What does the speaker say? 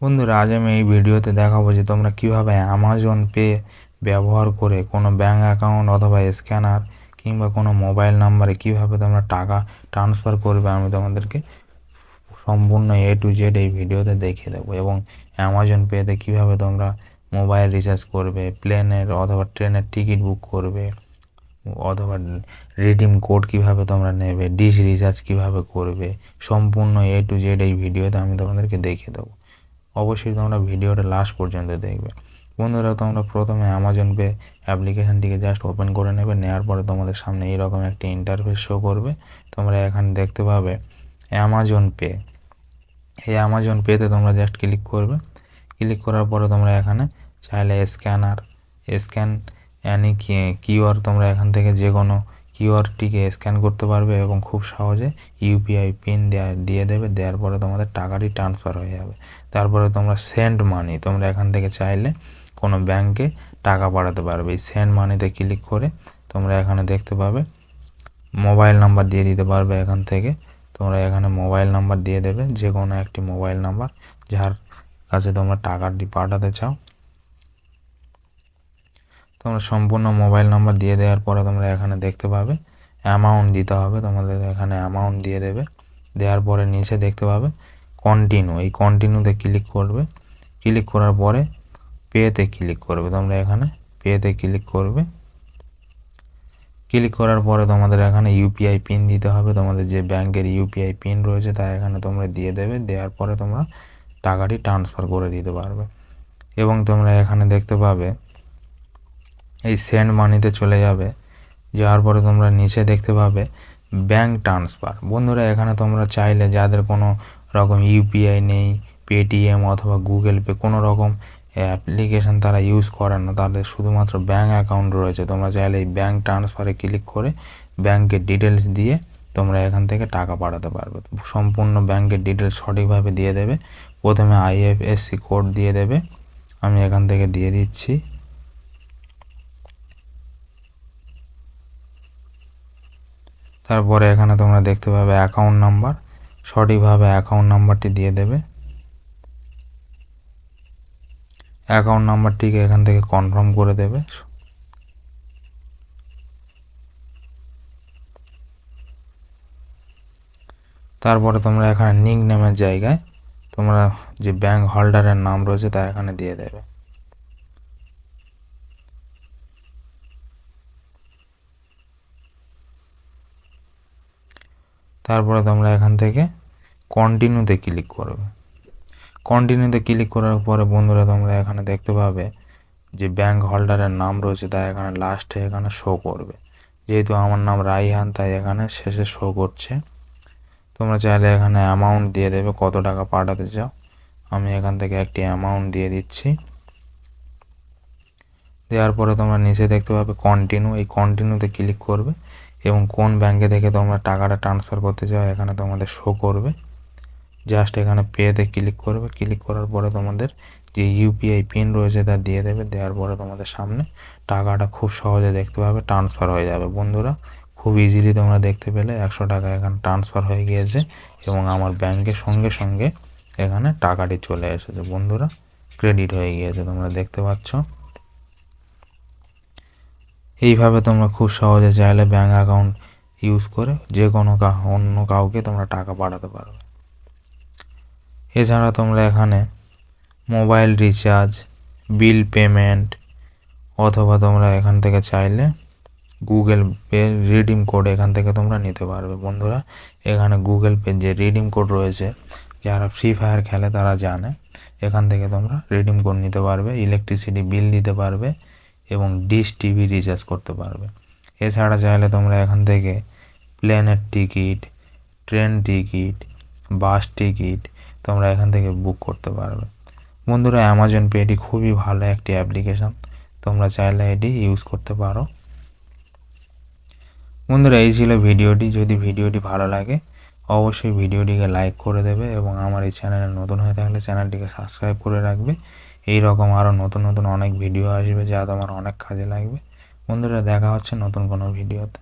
বন্ধুরা, আজ আমি এই ভিডিওতে দেখাবো যে তোমরা কীভাবে অ্যামাজন পে ব্যবহার করে কোনো ব্যাঙ্ক অ্যাকাউন্ট অথবা স্ক্যানার কিংবা কোনো মোবাইল নাম্বারে কীভাবে তোমরা টাকা ট্রান্সফার করবে আমি তোমাদেরকে সম্পূর্ণ এ টু জেড এই ভিডিওতে দেখিয়ে দেবো। এবং অ্যামাজন পেতে কীভাবে তোমরা মোবাইল রিচার্জ করবে প্লেনের অথবা ট্রেনের টিকিট বুক করবে, অথবা রিডিম কোড কীভাবে তোমরা নেবে ডিশ রিচার্জ কীভাবে করবে, সম্পূর্ণ এ টু জেড এই ভিডিওতে আমি তোমাদেরকে দেখিয়ে দেবো। অবশ্যই তোমরা ভিডিওটা লাস্ট পর্যন্ত দেখবে। বন্ধুরা, তোমরা প্রথমে অ্যামাজন পে অ্যাপ্লিকেশানটিকে জাস্ট ওপেন করে নেবে নেওয়ার পরে তোমাদের সামনে এইরকম একটি ইন্টারফেস শো করবে। তোমরা এখানে দেখতে পাবে অ্যামাজন পে এই অ্যামাজন পেতে তোমরা জাস্ট ক্লিক করবে। ক্লিক করার পরে তোমরা এখানে চাইলে স্ক্যানার স্ক্যান অ্যানি কিউআর তোমরা এখান থেকে যে কোনো কিউআরটিকে স্ক্যান করতে পারবে এবং খুব সহজে ইউপিআই পিন দেওয়া দিয়ে দেবে, দেওয়ার পরে তোমাদের টাকাটি ট্রান্সফার হয়ে যাবে। তারপরে তোমরা সেন্ড মানি তোমরা এখান থেকে চাইলে কোনো ব্যাংকে টাকা পাঠাতে পারবে। এই সেন্ড মানিতে ক্লিক করে তোমরা এখানে দেখতে পাবে মোবাইল নাম্বার দিয়ে দিতে পারবে এখান থেকে। তোমরা এখানে মোবাইল নাম্বার দিয়ে দেবে যে কোনো একটি মোবাইল নাম্বার যার কাছে তোমরা টাকাটি পাঠাতে চাও। তোমরা সম্পূর্ণ মোবাইল নাম্বার দিয়ে দেওয়ার পরে তোমরা এখানে দেখতে পাবে অ্যামাউন্ট দিতে হবে, তোমাদের এখানে অ্যামাউন্ট দিয়ে দেবে। দেওয়ার পরে নিচে দেখতে পাবে কন্টিনিউ এই কন্টিনিউতে ক্লিক করবে। ক্লিক করার পরে পেতে ক্লিক করবে, তোমরা এখানে পেতে ক্লিক করবে। ক্লিক করার পরে তোমাদের এখানে ইউপিআই পিন দিতে হবে, তোমাদের যে ব্যাংকের ইউপিআই পিন রয়েছে তা এখানে তোমরা দিয়ে দেবে, দেওয়ার পরে তোমরা টাকাটি ট্রান্সফার করে দিতে পারবে। এবং তোমরা এখানে দেখতে পাবে এই সেন্ড মানিতে চলে যাবে। যাওয়ার পরে তোমরা নিচে দেখতে পাবে ব্যাঙ্ক ট্রান্সফার বন্ধুরা, এখানে তোমরা চাইলে যাদের কোনো রকম ইউপিআই নেই পেটিএম অথবা গুগল পে কোনো রকম অ্যাপ্লিকেশান তারা ইউজ করে না, তাদের শুধুমাত্র ব্যাঙ্ক অ্যাকাউন্ট রয়েছে। তোমরা চাইলে এই ব্যাঙ্ক ট্রান্সফারে ক্লিক করে ব্যাঙ্কের ডিটেলস দিয়ে তোমরা এখান থেকে টাকা পাঠাতে পারবে। সম্পূর্ণ ব্যাঙ্কের ডিটেলস সঠিকভাবে দিয়ে দেবে। প্রথমে আইএফএসসি কোড দিয়ে দেবে। আমি এখান থেকে দিয়ে দিচ্ছি। তারপরে এখানে তোমরা দেখতে পাবে অ্যাকাউন্ট নাম্বার সঠিকভাবে অ্যাকাউন্ট নাম্বারটি দিয়ে দেবে। অ্যাকাউন্ট নাম্বারটিকে এখান থেকে কনফার্ম করে দেবে। তারপরে তোমরা এখানে নিক নেমের জায়গায় তোমরা যে ব্যাংক হোল্ডারের নাম রয়েছে তা এখানে দিয়ে দেবে। তারপরে তোমরা এখান থেকে কন্টিনিউতে ক্লিক করবে। কন্টিনিউতে ক্লিক করার পরে বন্ধুরা তোমরা এখানে দেখতে পাবে যে ব্যাংক হোল্ডারের নাম রয়েছে, তা এখানে লাস্টে এখানে শো করবে। যেহেতু আমার নাম রাইহান, তাই এখানে শেষে শো করছে। তোমরা চাইলে এখানে অ্যামাউন্ট দিয়ে দেবে, কত টাকা পাঠাতে চাও। আমি এখান থেকে একটি অ্যামাউন্ট দিয়ে দিচ্ছি। দেওয়ার পরে তোমরা নিচে দেখতে পাবে কন্টিনিউ এই কন্টিনিউতে ক্লিক করবে। এবং কোন ব্যাংকে থেকে তোমরা টাকাটা ট্রান্সফার করতে চাও, এখানে তোমাদের শো করবে। জাস্ট এখানে পেতে ক্লিক করবে। ক্লিক করার পরে তোমাদের যে ইউপিআই পিন রয়েছে তা দিয়ে দেবে। দেওয়ার পরে তোমাদের সামনে টাকাটা খুব সহজে দেখতে পাবে ট্রান্সফার হয়ে যাবে। বন্ধুরা, খুব ইজিলি তোমরা দেখতে পেলে একশো টাকা এখানে ট্রান্সফার হয়ে গিয়েছে এবং আমার ব্যাংকের সঙ্গে সঙ্গে এখানে টাকাটি চলে এসেছে। বন্ধুরা ক্রেডিট হয়ে গিয়েছে, তোমরা দেখতে পাচ্ছ। এইভাবে তোমরা খুব সহজে চাইলে ব্যাঙ্ক অ্যাকাউন্ট ইউজ করে যে কোনো অন্য কাউকে তোমরা টাকা পাঠাতে পারবে। এছাড়া তোমরা এখানে মোবাইল রিচার্জ বিল পেমেন্ট অথবা তোমরা এখান থেকে চাইলে গুগল পে রিডিম কোড এখান থেকে তোমরা নিতে পারবে। বন্ধুরা, এখানে গুগল পে যে রিডিম কোড রয়েছে, যারা ফ্রি ফায়ার খেলে তারা জানে, এখান থেকে তোমরা রিডিম কোড নিতে পারবে ইলেকট্রিসিটি বিল দিতে পারবে এবং ডিশ টিভি রিচার্জ করতে পারবে। এছাড়া চাইলে তোমরা এখান থেকে প্লেনের ticket train ticket bus ticket তোমরা এখান থেকে বুক করতে পারবে। বন্ধুরা অ্যামাজন পে এটি খুবই ভালো একটি অ্যাপ্লিকেশান তোমরা চাইলে এটি ইউজ করতে পারো। বন্ধুরা, এই ছিল ভিডিওটি। যদি ভিডিওটি ভালো লাগে, অবশ্যই ভিডিওটিকে লাইক করে দেবে এবং আমার এই চ্যানেলে নতুন হয়ে থাকলে চ্যানেলটিকে সাবস্ক্রাইব করে রাখবে। এই রকম আরও নতুন নতুন অনেক ভিডিও আসবে যা তোমার অনেক কাজে লাগবে। বন্ধুরা, দেখা হচ্ছে নতুন কোনো ভিডিওতে